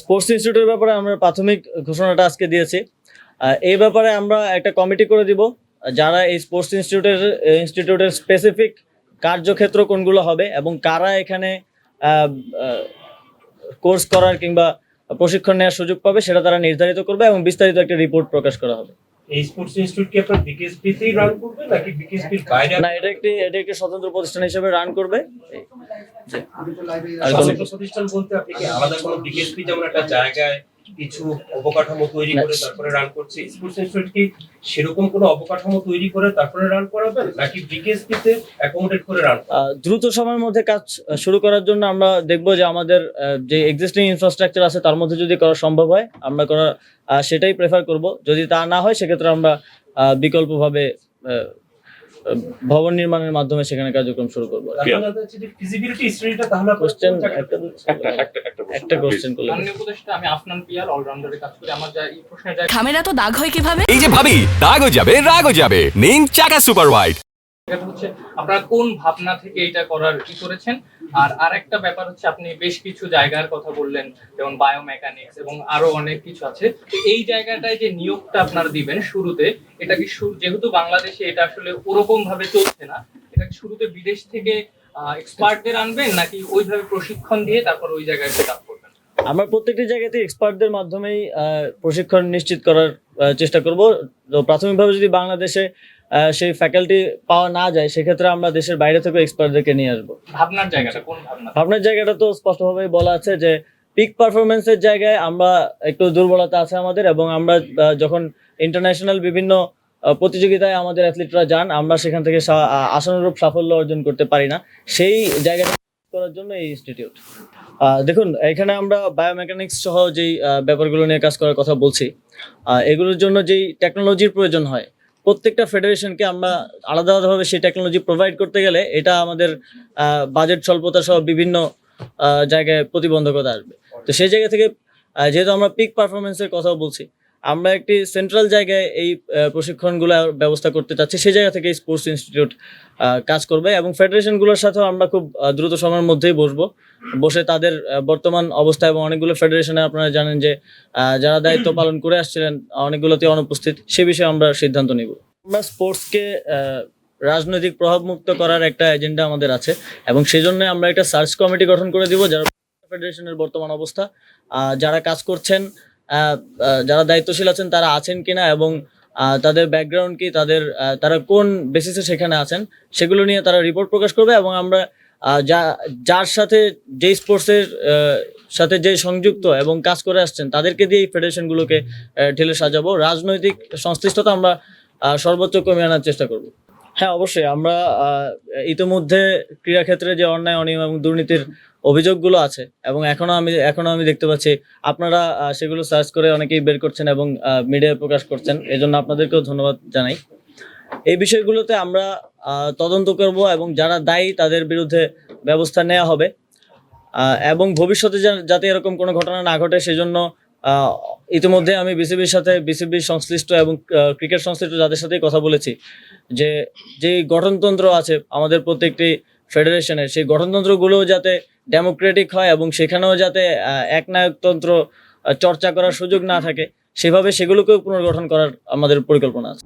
Sports ইনস্টিটিউটের ব্যাপারে আমরা প্রাথমিক ঘোষণাটা আজকে দিয়েছি। এই ব্যাপারে আমরা একটা কমিটি করে দিব, যারা এই স্পোর্টস ইনস্টিটিউটের ইনস্টিটিউটের স্পেসিফিক কার্যক্ষেত্র কোনগুলো হবে এবং কারা এখানে কোর্স করার কিংবা প্রশিক্ষণ নেওয়ার সুযোগ পাবে সেটা তারা নির্ধারিত করবে এবং বিস্তারিত একটা রিপোর্ট প্রকাশ করা হবে। এই স্পোর্টস ইনস্টিটিউট কি আপনার বিকেএসপি তেই রান করবে নাকি বিকেএসপির বাইরে না এটা একটি এটা একটি স্বতন্ত্র প্রতিষ্ঠান হিসেবে রান করবে। আর প্রতিষ্ঠান বলতে আপনি কি আলাদা কোনো বিকেএসপি যেমন একটা জায়গায় কিছু অবকাঠামো তৈরি করে তারপরে রান করছে। স্পোর্টস ইনস্টিটিউট কি সেরকম কোনো অবকাঠামো তৈরি করে তারপরে রান করাবেন নাকি বিকেএসপি তে অ্যাকোমোডেট করে রান দ্রুত সময়ের মধ্যে কাজ শুরু করার জন্য আমরা দেখব যে আমাদের যে এক্সিস্টিং ইনফ্রাস্ট্রাকচার আছে তার মধ্যে যদি করা সম্ভব হয় আমরা করা আহ, সেটাই প্রেফার করব। যদি তা না হয় সেক্ষেত্রে আমরা বিকল্পভাবে ভবন নির্মাণের মাধ্যমে সেখানে কার্যক্রম শুরু করব। কোশ্চেন একটা একটা একটা প্রশ্ন। একটা কোশ্চেন করলে আমি আফনান পিয়াল অলরাউন্ডারে কাজ করি। আমার যা এই প্রশ্নের যা ঘামের দাগ হয় কীভাবে? এই যে ভাবি দাগও যাবে রাগও যাবে। নিন চাকা সুপার হোয়াইট জায়গাটা হচ্ছে আপনারা কোন ভাবনা থেকে এটা করার কি করেছেন? আর আরেকটা ব্যাপার হচ্ছে আপনি বেশ কিছু জায়গার কথা বললেন, যেমন বায়োমেকানিক্স এবং আরও অনেক কিছু আছে। এই জায়গাটায় যে নিয়োগটা আপনারা দিবেন শুরুতে, এটা কি যেহেতু বাংলাদেশে এটা আসলে ওরকম ভাবে চলছে না, এটা শুরুতে বিদেশ থেকে এক্সপার্টদের আনবেন নাকি ওইভাবে প্রশিক্ষণ দিয়ে তারপর ওই জায়গায় সেট আপ করবেন? আমরা প্রত্যেকটি জায়গাতে এক্সপার্টদের মাধ্যমেই প্রশিক্ষণ নিশ্চিত করার চেষ্টা করব। তো প্রাথমিকভাবে যদি বাংলাদেশে সেই ফ্যাকাল্টি পাওয়া না যায় সেক্ষেত্রে আমরা দেশের বাইরে থেকে এক্সপার্টদেরকে নিয়ে আসব। ভাবনার জায়গাটা কোন ভাবনা? ভাবনার জায়গাটা তো স্পষ্টভাবে বলা আছে যে পিক পারফরমেন্সের জায়গায় আমরা একটু দুর্বলতা আছে আমাদের এবং আমরা যখন ইন্টারন্যাশনাল বিভিন্ন প্রতিযোগিতায় আমাদের অ্যাথলিটরা যান আমরা সেখান থেকে আশানুরূপ সাফল্য অর্জন করতে পারি না। সেই জায়গাটা করার জন্য এই ইনস্টিটিউট দেখুন এখানে আমরা বায়োমেকানিক্স সহ যেই ব্যাপারগুলো নিয়ে কাজ করার কথা বলছি আহ, এগুলোর জন্য যেই টেকনোলজির প্রয়োজন হয় প্রত্যেকটা ফেডারেশনকে আমরা আলাদা আলাদাভাবে সেই টেকনোলজি প্রোভাইড করতে গেলে এটা আমাদের বাজেট স্বল্পতা সহ বিভিন্ন জায়গায় প্রতিবন্ধকতা আসবে। তো সেই জায়গা থেকে যেহেতু আমরা পিক পারফরমেন্সের কথাও বলছি আমরা একটি সেন্ট্রাল জায়গায় এই প্রশিক্ষণগুলো ব্যবস্থা করতে চাচ্ছি সেই জায়গা থেকে স্পোর্টস ইনস্টিটিউট কাজ করবে এবং ফেডারেশনগুলোর সাথেও আমরা খুব দ্রুত সময়ের মধ্যেই বসবো। বসে তাদের বর্তমান অবস্থা এবং অনেকগুলো ফেডারেশনে আপনারা জানেন যে যারা দায়িত্ব পালন করে আসছিলেন, অনেকগুলোতে অনুপস্থিত, সে বিষয়ে আমরা সিদ্ধান্ত নিব। আমরা স্পোর্টসকে রাজনৈতিক প্রভাবমুক্ত করার একটা এজেন্ডা আমাদের আছে এবং সেই জন্য আমরা একটা সার্চ কমিটি গঠন করে দিব, যারা ফেডারেশনের বর্তমান অবস্থা যারা কাজ করছেন যারা দায়িত্বশীল আছেন, তারা আছেন কিনা এবং তাদের ব্যাকগ্রাউন্ড কি, তাদের তারা কোন বেসিসে সেখানে আছেন, সেগুলো নিয়ে তারা রিপোর্ট প্রকাশ করবে এবং আমরা যা, যার সাথে যেই স্পোর্টসের সাথে যে সংযুক্ত এবং কাজ করে আসছেন, তাদেরকে দিয়ে এই ফেডারেশনগুলোকে ঢেলে সাজাবো। রাজনৈতিক সংশ্লিষ্টতা আমরা সর্বোচ্চ কমিয়ে আনার চেষ্টা করব। হ্যাঁ অবশ্যই আমরা ইতিমধ্যে ক্রীড়াক্ষেত্রে যে অন্যায়, অনিয়ম এবং দুর্নীতির অভিযোগগুলো আছে এবং এখনও আমি এখনও আমি দেখতে পাচ্ছি, আপনারা সেগুলো সার্চ করে অনেকেই বের করছেন এবং মিডিয়ায় প্রকাশ করছেন, এজন্য আপনাদেরকেও ধন্যবাদ জানাই। এই বিষয়গুলোতে আমরা তদন্ত করব এবং যারা দায়ী তাদের বিরুদ্ধে ব্যবস্থা নেওয়া হবে। এবং ভবিষ্যতে যাতে এরকম কোনো ঘটনা না ঘটে সেজন্য ইতিমধ্যে আমি বিসিবির সাথে, বিসিবি সংশ্লিষ্ট এবং ক্রিকেট সংশ্লিষ্ট যাদের সাথেই কথা বলেছি, যে যে গঠনতন্ত্র আছে আমাদের প্রত্যেকটি ফেডারেশনের সেই গঠনতন্ত্রগুলো যাতে ডেমোক্রেটিক হয় এবং সেখানেও যাতে একনায়কতন্ত্র চর্চা করার সুযোগ না থাকে, সেভাবে সেগুলোকেও পুনর্গঠন করার আমাদের পরিকল্পনা আছে।